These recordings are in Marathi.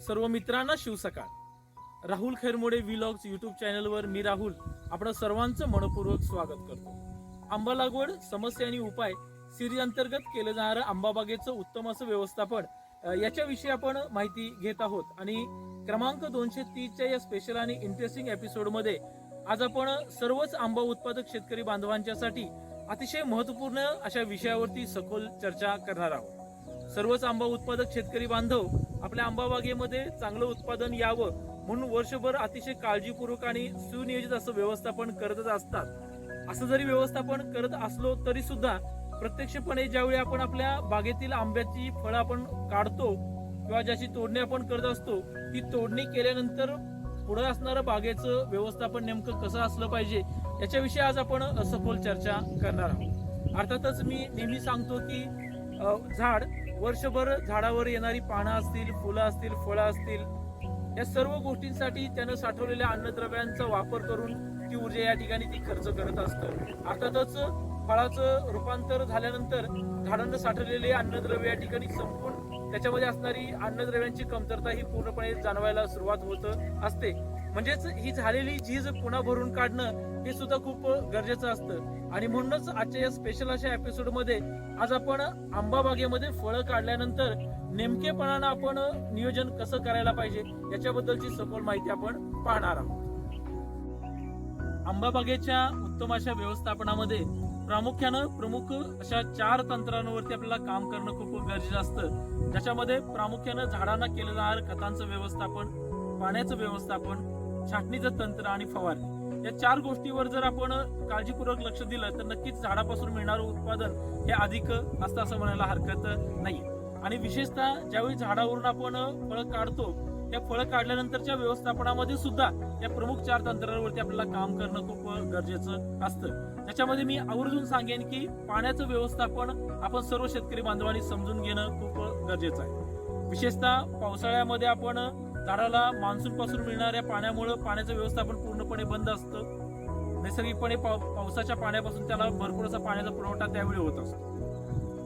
सर्व मित्रांना शिवसकाळ. राहुल खैरमोडे व्लॉग्स युट्यूब चॅनलवर मी राहुल आपण सर्वांचं मनपूर्वक स्वागत करतो. आंबा लागवड समस्या आणि उपाय सिरीज अंतर्गत केलं जाणारं आंबा बागेचं उत्तम असं व्यवस्थापन याच्याविषयी आपण माहिती घेत आहोत. आणि क्रमांक दोनशे तीसच्या या स्पेशल आणि इंटरेस्टिंग एपिसोडमध्ये आज आपण सर्वच आंबा उत्पादक शेतकरी बांधवांच्यासाठी अतिशय महत्त्वपूर्ण अशा विषयावरती सखोल चर्चा करणार आहोत. सर्वच आंबा उत्पादक शेतकरी बांधव आपल्या आंबा बागेमध्ये चांगलं उत्पादन यावं म्हणून वर्षभर अतिशय काळजीपूर्वक आणि सुनियोजित असं व्यवस्थापन करतच असतात. असं जरी व्यवस्थापन करत असलो तरी सुद्धा प्रत्यक्षपणे ज्यावेळी आपण आपल्या बागेतील आंब्याची फळं आपण काढतो किंवा ज्याची तोडणी आपण करत असतो ती तोडणी केल्यानंतर पुढे असणारं बागेचं व्यवस्थापन नेमकं कसं असलं पाहिजे याच्याविषयी आज आपण सखोल चर्चा करणार आहोत. अर्थातच मी नेहमी सांगतो की झाड वर्षभर झाडावर येणारी पानं असतील फुलं असतील फळं असतील या सर्व गोष्टींसाठी त्यानं साठवलेल्या अन्नद्रव्यांचा वापर करून ती ऊर्जा या ठिकाणी ती खर्च करत असतं. अर्थातच फळाचं रूपांतर झाल्यानंतर झाडांना साठवलेले अन्नद्रव्य या ठिकाणी संपून त्याच्यामध्ये असणारी अन्नद्रव्यांची कमतरता ही पूर्णपणे जाणवायला सुरुवात होत असते. म्हणजेच ही झालेली झीज पुन्हा भरून काढणं हे सुद्धा खूप गरजेचं असतं. आणि म्हणूनच आजच्या या स्पेशल अशा एपिसोडमध्ये आज आपण आंबा बागेमध्ये फळं काढल्यानंतर नेमकेपणानं आपण नियोजन कसं करायला पाहिजे याच्याबद्दलची सखोल माहिती आपण पाहणार आहोत. आंबा बागेच्या उत्तम अशा व्यवस्थापनामध्ये प्रामुख्यानं प्रमुख अशा चार तंत्रांवरती आपल्याला काम करणं खूप गरजेचं असतं. ज्याच्यामध्ये प्रामुख्यानं झाडांना केलं जाणार खतांचं व्यवस्थापन पाण्याचं व्यवस्थापन छाटणीचं तंत्र आणि फवारणी. या चार गोष्टीवर जर आपण काळजीपूर्वक लक्ष दिलं तर नक्कीच झाडापासून मिळणारं उत्पादन हे अधिक असतं असं म्हणायला हरकत नाही. आणि विशेषतः ज्यावेळी झाडावरून आपण फळं काढतो त्या फळं काढल्यानंतरच्या व्यवस्थापनामध्ये सुद्धा या प्रमुख चार तंत्रांवरती आपल्याला काम करणं खूप गरजेचं असतं. त्याच्यामध्ये मी आवर्जून सांगेन की पाण्याचं व्यवस्थापन आपण सर्व शेतकरी बांधवांनी समजून घेणं खूप गरजेचं आहे. विशेषतः पावसाळ्यामध्ये आपण झाडाला मान्सून पासून मिळणाऱ्या पाण्यामुळे पाण्याचं व्यवस्थापन पूर्ण पूर्णपणे बंद असतं. नैसर्गिकपणे पाव- पावसाच्या पाण्यापासून त्याला भरपूर असा पाण्याचा पुरवठा त्यावेळी होत असतो.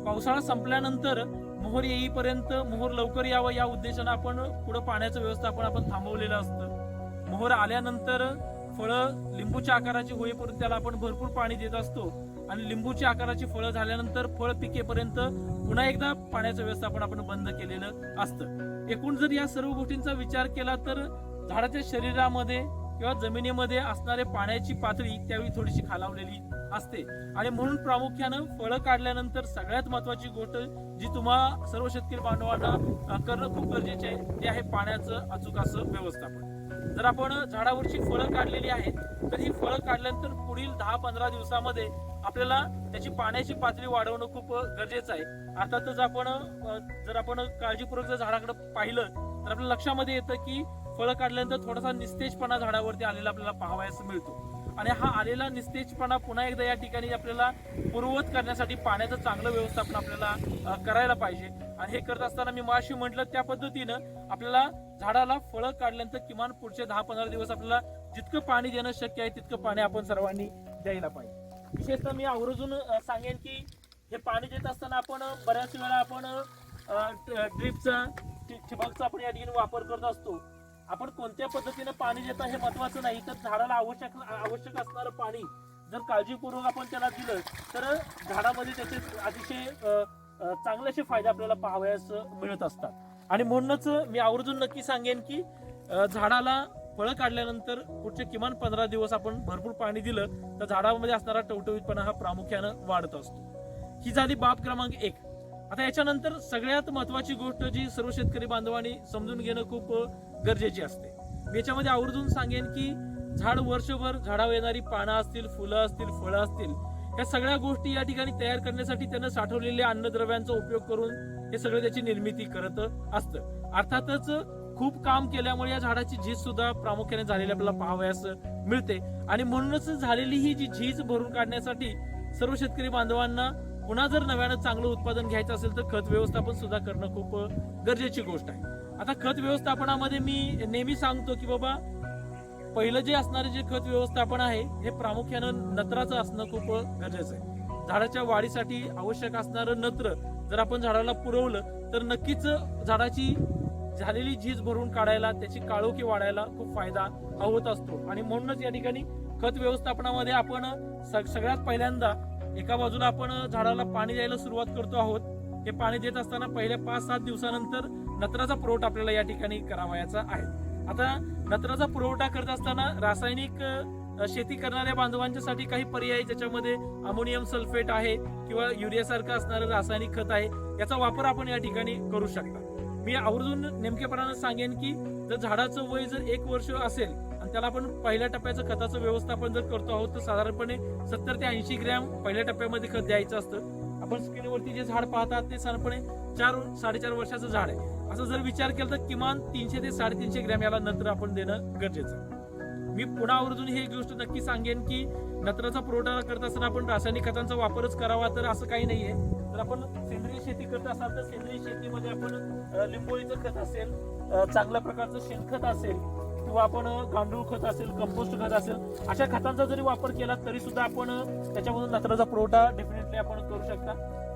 पावसाळा संपल्यानंतर मोहर येईपर्यंत मोहर लवकर यावं या उद्देशानं आपण पुढं पाण्याचं व्यवस्थापन आपण थांबवलेलं असतं. मोहर आल्यानंतर फळं लिंबूच्या आकाराची होईपर्यंत त्याला आपण भरपूर पाणी देत असतो. आणि लिंबूच्या आकाराची फळं झाल्यानंतर फळ पिकेपर्यंत पुन्हा एकदा पाण्याचं व्यवस्थापन आपण बंद केलेलं असतं. एकूण जर या सर्व गोष्टींचा विचार केला तर झाडाच्या शरीरामध्ये किंवा जमिनीमध्ये असणारे पाण्याची पातळी त्यावेळी थोडीशी खालावलेली असते. आणि म्हणून प्रामुख्यानं फळं काढल्यानंतर सगळ्यात महत्वाची गोष्ट जी तुम्हा सर्व शेतकरी बांधवांना करणं खूप गरजेचे आहे ते आहे पाण्याचं अचूक असं व्यवस्थापन. जर आपण झाडावरची फळं काढलेली आहेत तर ही फळं काढल्यानंतर पुढील दहा पंधरा दिवसामध्ये आपल्याला त्याची पाण्याची पातळी वाढवणं खूप गरजेचं आहे. अर्थातच आपण जर आपण काळजीपूर्वक जर झाडाकडे पाहिलं तर आपल्या लक्षामध्ये येतं की फळं काढल्यानंतर थोडासा निस्तेजपणा झाडावरती आलेला आपल्याला पाहावयास मिळतो. आणि हा आलेला निस्तेजपणा पुन्हा एकदा या ठिकाणी आपल्याला पूर्ववत करण्यासाठी पाण्याचं चांगलं व्यवस्थापन आपल्याला करायला पाहिजे. आणि हे करत असताना मी माशी म्हटलं त्या पद्धतीनं आपल्याला झाडाला फळं काढल्यानंतर किमान पुढचे दहा पंधरा दिवस आपल्याला जितकं पाणी देणं शक्य आहे तितकं पाणी आपण सर्वांनी द्यायला पाहिजे. विशेषतः मी आवर्जून सांगेन की हे पाणी देत असताना आपण बऱ्याच वेळा आपण ड्रिपचा ठिबकचा आपण या ठिकाणी वापर करत असतो. आपण कोणत्या पद्धतीने पाणी देता हे महत्वाचं नाही तर झाडाला आवश्यक आवश्यक असणारं पाणी जर काळजीपूर्वक आपण त्याला दिलं तर झाडामध्ये त्याचे अतिशय चांगलेसे फायदे आपल्याला पाहावयास मिळत असतात. आणि म्हणूनच मी आवर्जून नक्की सांगेन की झाडाला फळं काढल्यानंतर पुढचे किमान पंधरा दिवस आपण भरपूर पाणी दिलं तर झाडामध्ये असणारा टवटवीतपणा हा प्रामुख्यानं वाढत असतो. ही झाली बाब क्रमांक एक. आता याच्यानंतर सगळ्यात महत्वाची गोष्ट जी सर्व शेतकरी बांधवांनी समजून घेणं खूप गरजेची असते. मी याच्यामध्ये आवर्जून सांगेन की झाड वर्षभर झाडावर येणारी पानं असतील फुलं असतील फळं असतील या सगळ्या गोष्टी या ठिकाणी तयार करण्यासाठी त्यानं साठवलेल्या अन्नद्रव्यांचा उपयोग करून हे सगळं त्याची निर्मिती करत असतं. अर्थातच खूप काम केल्यामुळे या झाडाची झीज सुद्धा प्रामुख्याने झालेली आपल्याला पाहावयास मिळते. आणि म्हणूनच झालेली ही जी झीज भरून काढण्यासाठी सर्व शेतकरी बांधवांना पुन्हा जर नव्यानं चांगलं उत्पादन घ्यायचं असेल तर खत व्यवस्थापन सुद्धा करणं खूप गरजेची गोष्ट आहे. आता खत व्यवस्थापनामध्ये मी नेहमी सांगतो की बाबा पहिलं जे असणारे जे खत व्यवस्थापन आहे हे प्रामुख्यानं नत्राचं असणं खूप गरजेचं आहे. झाडाच्या वाढीसाठी आवश्यक असणारं नत्र जर आपण झाडाला पुरवलं तर नक्कीच झाडाची झालेली झीज भरून काढायला त्याची काळोखी वाढायला खूप फायदा हा होत असतो. आणि म्हणूनच या ठिकाणी खत व्यवस्थापनामध्ये आपण सगळ्यात पहिल्यांदा एका बाजूला आपण झाडाला पाणी द्यायला सुरुवात करतो आहोत. हे पाणी देत असताना पहिल्या पाच सात दिवसानंतर नत्राचा पुरवठा आपल्याला या ठिकाणी करावायचा आहे. आता नत्राचा पुरवठा करत असताना रासायनिक शेती करणाऱ्या बांधवांच्यासाठी काही पर्याय ज्याच्यामध्ये अमोनियम सल्फेट आहे किंवा युरियासारखं असणारं रासायनिक खत आहे याचा वापर आपण या ठिकाणी करू शकता. मी आवर्जून नेमकेपणानं सांगेन की जर झाडाचं वय जर एक वर्ष असेल आणि त्याला आपण पहिल्या टप्प्याचं खताचं व्यवस्थापन जर करतो आहोत तर साधारणपणे सत्तर ते ऐंशी ग्रॅम पहिल्या टप्प्यामध्ये खत द्यायचं असतं. आपण स्क्रीनवरती जे झाड पाहतात ते साधारणपणे चार साडेचार वर्षाचं झाड आहे. असं जर विचार केला तर किमान तीनशे ते साडेतीनशे ग्रॅम याला नंतर आपण देणं गरजेचं मी पुन्हा आवर्जून ही एक गोष्ट नक्की सांगेन की नत्राचा पुरवठा करत असताना आपण रासायनिक खतांचा वापरच करावा तर असं काही नाहीये. तर आपण सेंद्रिय शेती करत असाल तर सेंद्रिय शेतीमध्ये आपण लिंबोळीचं खत असेल चांगल्या प्रकारचं शेणखत असेल किंवा आपण गांडूळ खत असेल कंपोस्ट खत असेल अशा खतांचा जरी वापर केला तरी सुद्धा आपण त्याच्यामधून नत्राचा पुरवठा डेफिनेटली आपण करू शकता.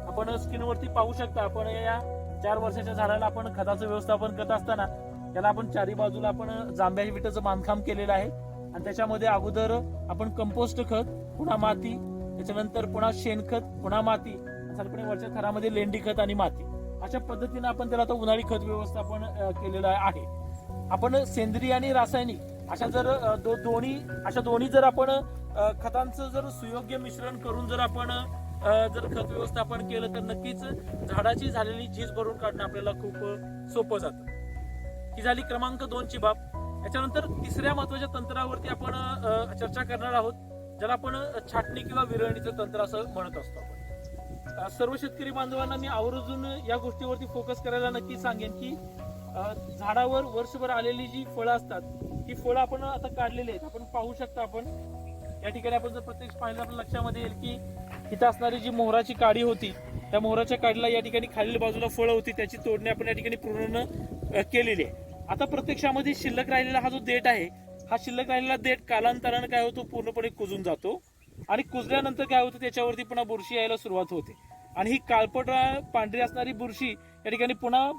आपण स्किनवरती पाहू शकता. आपण या चार वर्षाच्या झाडाला आपण खताचं व्यवस्थापन करत असताना त्याला आपण चारी बाजूला आपण जांभ्या विटाचं बांधकाम केलेलं आहे. आणि त्याच्यामध्ये अगोदर आपण कंपोस्ट खत पुन्हा माती त्याच्यानंतर पुन्हा शेणखत पुन्हा माती साधारणपणे वरच्या थरामध्ये लेंडी खत आणि माती. अशा पद्धतीने आपण त्याला आता उन्हाळी खत व्यवस्थापन केलेलं आहे. आपण सेंद्रिय आणि रासायनिक अशा जर दो- दोन्ही अशा दोन्ही जर आपण खतांचं जर सुयोग्य मिश्रण करून जर आपण जर खत व्यवस्थापन केलं तर नक्कीच झाडाची झालेली झीज भरून काढणं आपल्याला खूप सोपं जातं. ही झाली क्रमांक दोनची बाब. याच्यानंतर तिसऱ्या महत्त्वाच्या तंत्रावरती आपण चर्चा करणार आहोत ज्याला आपण छाटणी किंवा विरळणीचं तंत्र असं म्हणत असतो आपण. सर्व शेतकरी बांधवांना मी आवर्जून या गोष्टीवरती फोकस करायला नक्की सांगेन की झाडावर वर्षभर आलेली जी फळं असतात ही फळं आपण आता काढलेली आहेत. आपण पाहू शकता आपण. या ठिकाणी आपण जर प्रत्यक्ष पाहिलं आपल्या लक्षामध्ये येईल की इथं असणारी जी मोहराची काडी होती त्या मोहराच्या काडीला या ठिकाणी खालील बाजूला फळं होती. त्याची तोडणी आपण या ठिकाणी पूर्ण केलेली आहे. आता प्रत्यक्षामध्ये शिल्लक राहिलेला हा जो देठ आहे हा शिल्लक राहिलेला देठ कालांतरानं काय होतो? पूर्णपणे कुजून जातो. आणि कुजल्यानंतर काय होतं? त्याच्यावरती पुन्हा बुरशी यायला सुरुवात होते. आणि ही काळपट पांढरी असणारी बुरशी या ठिकाणी पुन्हा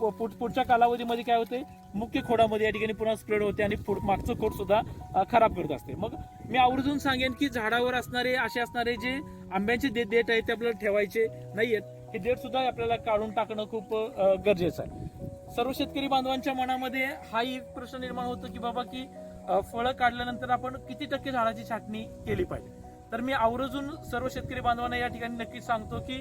पुढच्या कालावधीमध्ये काय होते मुख्य खोडामध्ये या ठिकाणी पुन्हा स्प्रेड होते आणि पुढ- मागचं खोड सुद्धा खराब करत असते. मग मी आवर्जून सांगेन की झाडावर असणारे असे असणारे जे आंब्याचे दे देठ आहेत ते आपल्याला ठेवायचे नाहीयेत. हे देठ सुद्धा आपल्याला काढून टाकणं खूप गरजेचं आहे. सर्व शेतकरी बांधवांच्या मनामध्ये हा एक प्रश्न निर्माण होतो की बाबा की फळं काढल्यानंतर आपण किती टक्के झाडाची छाटणी केली पाहिजे? तर मी आवर्जून सर्व शेतकरी बांधवांना या ठिकाणी नक्कीच सांगतो की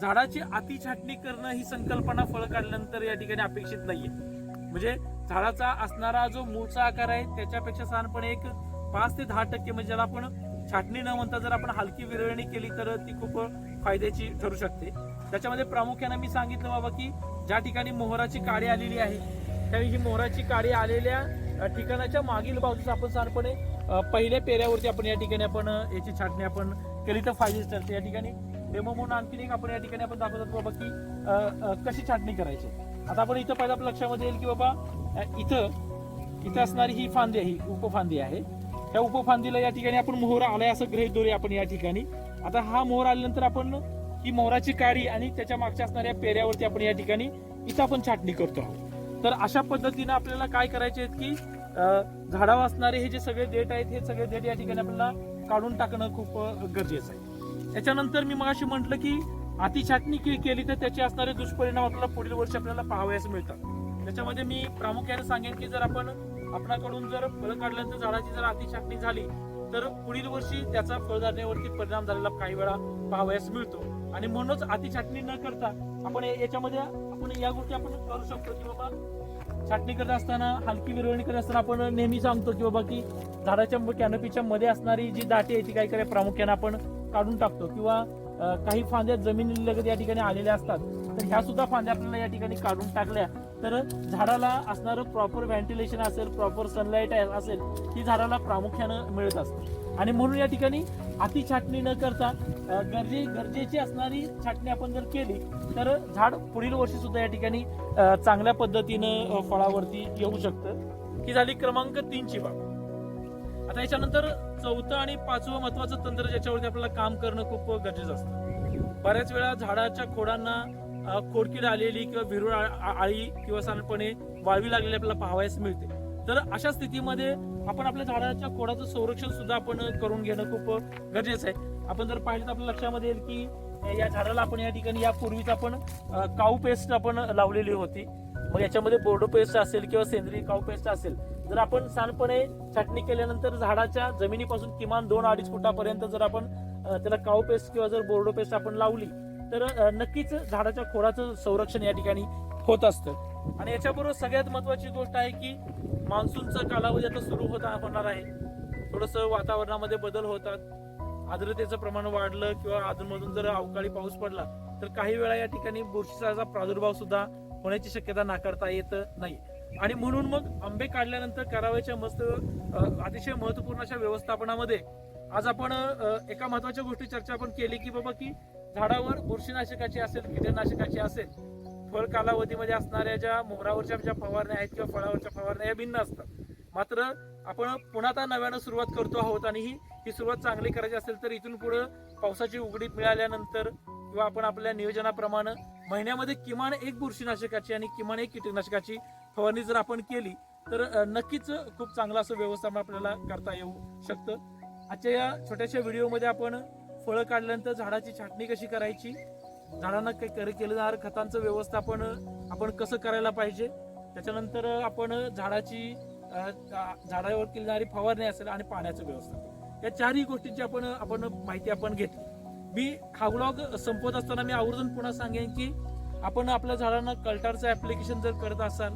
झाडाची अति छाटणी करणं ही संकल्पना फळ काढल्यानंतर या ठिकाणी अपेक्षित नाहीये. म्हणजे झाडाचा असणारा जो मूळचा आकार आहे त्याच्यापेक्षा साधारणपणे एक पाच ते दहा टक्के म्हणजे ज्याला आपण छाटणी न म्हणता जर आपण हलकी विरळणी केली तर ती खूप फायद्याची ठरू शकते. त्याच्यामध्ये प्रामुख्याने मी सांगितलं बाबा की ज्या ठिकाणी मोहराची काडी आलेली आहे त्यावेळी ही मोहराची काडी आलेल्या ठिकाणाच्या मागील बाजूस आपण साधारणपणे पहिल्या पेऱ्यावरती आपण या ठिकाणी आपण याची छाटणी आपण केली तर फायदेच ठरते. या ठिकाणी डेमो म्हणून आणखीन एक आपण या ठिकाणी आपण दाखवतात बाबा की कशी छाटणी करायची. आता आपण इथं पहिला आपल्या लक्षामध्ये येईल की बाबा इथं इथं असणारी ही फांदी आहे ही उपफांदी आहे. त्या उपफांदीला या ठिकाणी आपण मोहर आलाय असं ग्रहित धरूया आपण या ठिकाणी. आता हा मोहर आल्यानंतर आपण ही मोहराची काडी आणि त्याच्या मागच्या असणाऱ्या पेऱ्यावरती आपण या ठिकाणी इथं आपण छाटणी करतो आहोत. तर अशा पद्धतीनं आपल्याला काय करायचे आहेत की झाडावर असणारे हे जे सगळे देठ आहेत हे सगळे देठ या ठिकाणी आपल्याला काढून टाकणं खूप गरजेचं आहे. त्याच्यानंतर मी मगाशी म्हटलं की अतिछाटणी केली तर त्याचे असणारे दुष्परिणाम आपल्याला पुढील वर्षी आपल्याला पाहावयास मिळतात. त्याच्यामध्ये मी प्रामुख्याने सांगेन की जर आपण आपणाकडून जर फळं काढल्यानंतर झाडाची जर अति छाटणी झाली तर पुढील वर्षी त्याचा फळधारण्यावरती परिणाम झालेला काही वेळा पाहावयास मिळतो. आणि म्हणूनच अतिछाटणी न करता आपण याच्यामध्ये आपण या गोष्टी आपण करू शकतो की बाबा छाटणी करत असताना हलकी विरवणी करत असताना आपण नेहमी सांगतो की बाबा की झाडाच्या कॅनपीच्या मध्ये असणारी जी दाटी आहे ती काय करायला प्रामुख्याने आपण काढून टाकतो किंवा काही फांद्या जमिनीलगत या ठिकाणी आलेल्या असतात तर ह्या सुद्धा फांद्या आपल्याला या ठिकाणी काढून टाकल्या. तर झाडाला असणारं प्रॉपर व्हेंटिलेशन असेल प्रॉपर सनलाईट असेल ती झाडाला प्रामुख्यानं मिळत असते. आणि म्हणून या ठिकाणी अति छाटणी न करता गरजे गरजेची असणारी छाटणी आपण जर केली तर झाड पुढील वर्षी सुद्धा या ठिकाणी चांगल्या पद्धतीनं फळावरती येऊ शकतं. ही झाली क्रमांक तीनची बाब. आता याच्यानंतर चौथं आणि पाचवं महत्वाचं तंत्र ज्याच्यावरती आपल्याला काम करणं खूप गरजेचं असतं. बऱ्याच वेळा झाडाच्या खोडांना खोडकीड आलेली किंवा भिरूळ आळी किंवा साधारणपणे वाळवी लागलेली आपल्याला पाहावयास मिळते. तर अशा स्थितीमध्ये आपण आपल्या झाडाच्या खोडाचं संरक्षण सुद्धा आपण करून घेणं खूप गरजेचं आहे. आपण जर पाहिलं तर आपल्या लक्षामध्ये येईल की या झाडाला आपण या ठिकाणी यापूर्वीच आपण काऊ पेस्ट आपण लावलेली होती. मग याच्यामध्ये बोर्डो पेस्ट असेल किंवा सेंद्रिय काऊ पेस्ट असेल जर आपण सांडपणे छाटणी केल्यानंतर झाडाच्या जमिनीपासून किमान दोन अडीच फुटापर्यंत जर आपण त्याला काऊ पेस्ट किंवा जर बोर्डो पेस्ट आपण लावली तर नक्कीच झाडाच्या खोडाचं संरक्षण या ठिकाणी होत असतं. आणि याच्याबरोबर सगळ्यात महत्वाची गोष्ट आहे की मान्सूनचा कालावधी आता सुरू होता होणार आहे. थोडस वातावरणामध्ये बदल होतात. आर्द्रतेचं प्रमाण वाढलं किंवा अधूनमधून जर अवकाळी पाऊस पडला तर काही वेळा या ठिकाणी बुरशीचा प्रादुर्भाव सुद्धा होण्याची शक्यता नाकारता येत नाही. आणि म्हणून मग आंबे काढल्यानंतर करावयाच्या मस्त अतिशय महत्त्वपूर्ण अशा व्यवस्थापनामध्ये आज आपण एका महत्त्वाच्या गोष्टी चर्चा आपण केली की बाबा की झाडावर बुरशीनाशकाची असेल कीटकनाशकाची असेल फळ कालावधीमध्ये असणाऱ्या ज्या मोहरावरच्या ज्या फवारण्या आहेत किंवा फळावरच्या फवारण्या या भिन्न असतात. मात्र आपण पुन्हा आता नव्यानं सुरुवात करतो आहोत आणि ही ही सुरुवात चांगली करायची असेल तर इथून पुढे पावसाची उघडीप मिळाल्यानंतर किंवा आपण आपल्या नियोजनाप्रमाणे महिन्यामध्ये किमान एक बुरशीनाशकाची आणि किमान एक कीटकनाशकाची फवारणी जर आपण केली तर नक्कीच खूप चांगलं असं व्यवस्थापन आपल्याला करता येऊ शकतं. आजच्या या छोट्याशा व्हिडिओमध्ये आपण फळं काढल्यानंतर झाडाची छाटणी कशी करायची झाडांना काही केलं केलं जाणार खतांचं व्यवस्थापन आपण कसं करायला पाहिजे त्याच्यानंतर आपण झाडाची झाडावर केली जाणारी फवारणी असेल आणि पाण्याचं व्यवस्थापन. या चारही गोष्टींची आपण आपण माहिती आपण घेतली. मी हा ब्लॉग संपवत असताना मी आवर्जून पुन्हा सांगेन की आपण आपल्या झाडांना कल्टारचं ऍप्लिकेशन जर करत असाल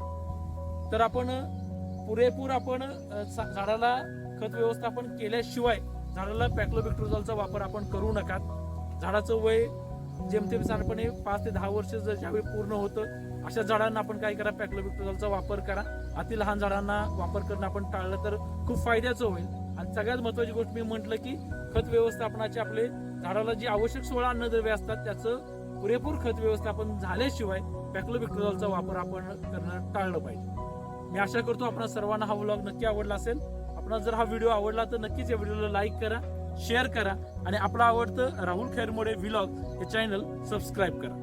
तर आपण पुरेपूर आपण सा- झाडाला खत व्यवस्थापन केल्याशिवाय झाडाला पॅक्लोबिक्ट्रोझॉलचा वापर आपण करू नका झाडाचं वय जेमतेम साधारणपणे पाच ते दहा वर्ष जर ज्यावेळी पूर्ण होतं अशा झाडांना आपण काय करा पॅक्लोबिक्ट्रोझॉलचा वापर करा. अति लहान झाडांना वापर करणं आपण टाळलं तर खूप फायद्याचं होईल. आणि सगळ्यात महत्वाची गोष्ट मी म्हटलं की खत व्यवस्थापनाचे आपले झाडाला जी आवश्यक सोळा अन्नद्रव्य असतात त्याचं पुरेपूर खत व्यवस्थापन झाल्याशिवाय पॅक्लोबिक्ट्रोझॉलचा वापर आपण करणं टाळलं पाहिजे. मी आशा करतो आपणा सर्वांना हा व्लॉग नक्की आवडला असेल. आपण जर हा व्हिडिओ आवडला तर नक्कीच या व्हिडिओला लाईक करा शेअर करा आणि आपलं आवडतं राहुल खैरमोडे व्लॉग हे चॅनल सबस्क्राईब करा.